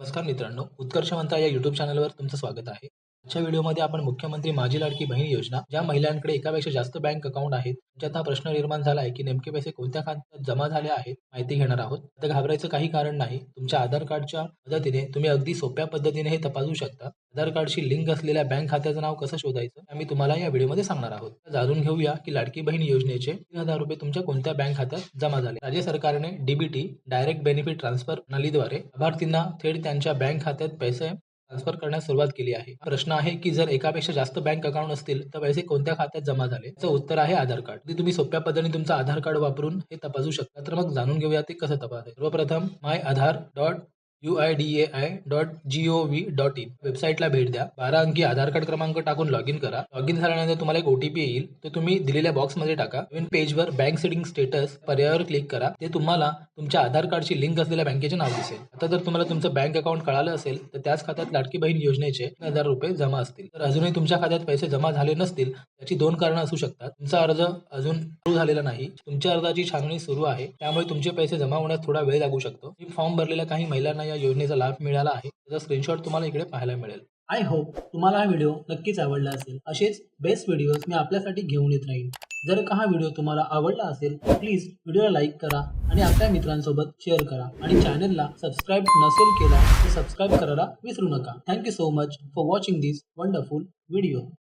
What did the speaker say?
नमस्कार मित्रांनो उत्कर्ष म्हणता या युट्यूब चॅनलवर तुमचं स्वागत आहे. आजच्या व्हिडिओमध्ये आपण मुख्यमंत्री माझी लाडकी बहीण योजना ज्या महिलांकडे एकापेक्षा जास्त बँक अकाउंट आहेत ज्यात हा प्रश्न निर्माण झाला आहे की नेमके पैसे कोणत्या खात्यात जमा झाले आहेत माहिती घेणार आहोत. आता घाबरायचं काही कारण नाही. तुमच्या आधार कार्डच्या मदतीने तुम्ही अगदी सोप्या पद्धतीने हे तपासू शकता. आधार कार्डशी लिंक असलेल्या बँक खात्याचं नाव कसं शोधायचं आम्ही तुम्हाला या व्हिडिओमध्ये सांगणार आहोत. जाणून घेऊया की लाडकी बहीण योजनेचे तीन हजार रुपये तुमच्या कोणत्या बँक खात्यात जमा झाले. राज्य सरकारने डीबीटी डायरेक्ट बेनिफिट ट्रान्सफर प्रणालीद्वारे लाभार्थींना थेट त्यांच्या बँक खात्यात पैसे ट्रान्सफर करण्यास सुरुवात केली आहे. प्रश्न आहे की जर एकापेक्षा जास्त बँक अकाउंट असतील तर पैसे कोणत्या खात्यात जमा झाले? तर उत्तर आहे आधार कार्ड. तुम्ही सोप्या पद्धतीने तुमचं आधार कार्ड वापरून हे तपासू शकता. तर मग जाणून घेऊया ते कसं तपासायचं. सर्वप्रथम my Aadhaar dot U I D A I dot G O V dot in वेबसाईटला भेट द्या. बारा अंकी आधार कार्ड क्रमांक टाकून लॉग इन करा. लॉग इन झाल्यानंतर तुम्हाला एक ओटीपी येईल. तो तुम्ही दिलेल्या बॉक्समध्ये टाका. नवीन पेजवर बँक सेटिंग स्टेटस पर्यायावर क्लिक करा. ते तुम्हाला तुमच्या आधार कार्डची लिंक असलेल्या बँकेचे नाव दिसेल. आता जर तुम्हाला तुमचं बँक अकाउंट कळालं असेल तर त्याच खात्यात लाडकी बहीण योजनेचे हजार रुपये जमा असतील. तर अजूनही तुमच्या खात्यात पैसे जमा झाले नसतील त्याची दोन कारणं असू शकतात. तुमचा अर्ज अजून सुरू झालेला नाही. तुमच्या अर्जाची छाननी सुरू आहे. त्यामुळे तुमचे पैसे जमा होण्यास थोडा वेळ लागू शकतो. मी फॉर्म भरलेल्या काही महिलांना या योजनेचा लाभ मिळाला आहे. त्याचा स्क्रीनशॉट तुम्हाला इकडे पाहायला मिळेल. आय होप तुम्हाला हा व्हिडिओ नक्कीच आवडला असेल. असेच बेस्ट व्हिडिओज मी आपल्यासाठी घेऊन येत राहीन. जर का हा व्हिडिओ तुम्हाला आवडला असेल तर प्लीज व्हिडिओला लाईक करा आणि आपल्या मित्रांसोबत शेअर करा. आणि चॅनलला सबस्क्राईब नसेल केला तर सबस्क्राईब करायला विसरू नका. Thank you so much for watching this wonderful video